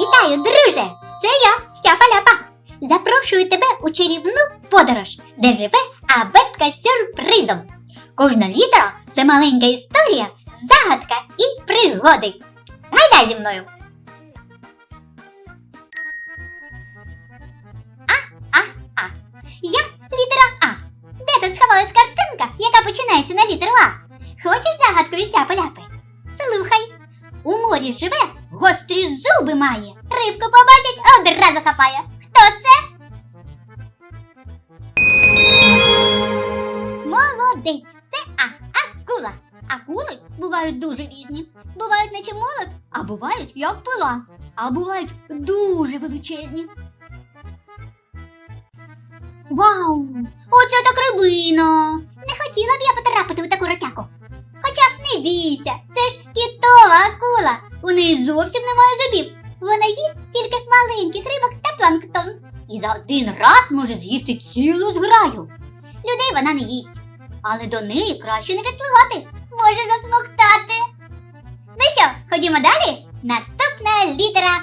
Вітаю, друже! Це я, Тяпа-ляпа. Запрошую тебе у чарівну подорож, де живе абетка з сюрпризом. Кожна літера це маленька історія, загадка і пригоди. Гайдай зі мною. А, а, а. Я літера А. Де тут сховалась картинка, яка починається на літеру А? Хочеш загадку від Тяпа-ляпи? Слухай. У морі живе, гострі зуби має. Рибку побачить, одразу хапає. Хто це? Молодець, це А. Акула. Акули бувають дуже різні. Бувають наче молот, а бувають як пила, а бувають дуже величезні. Вау! Оце так рибина! Не хотіла б я потрапити у таку ротяку. Хоча не бійся, це ж кітова акула. У неї зовсім немає зубів. Вона їсть тільки маленьких рибок та планктон. І за один раз може з'їсти цілу зграю. Людей вона не їсть, але до неї краще не підпливати. Може засмоктати. Ну що, ходімо далі? Наступна літера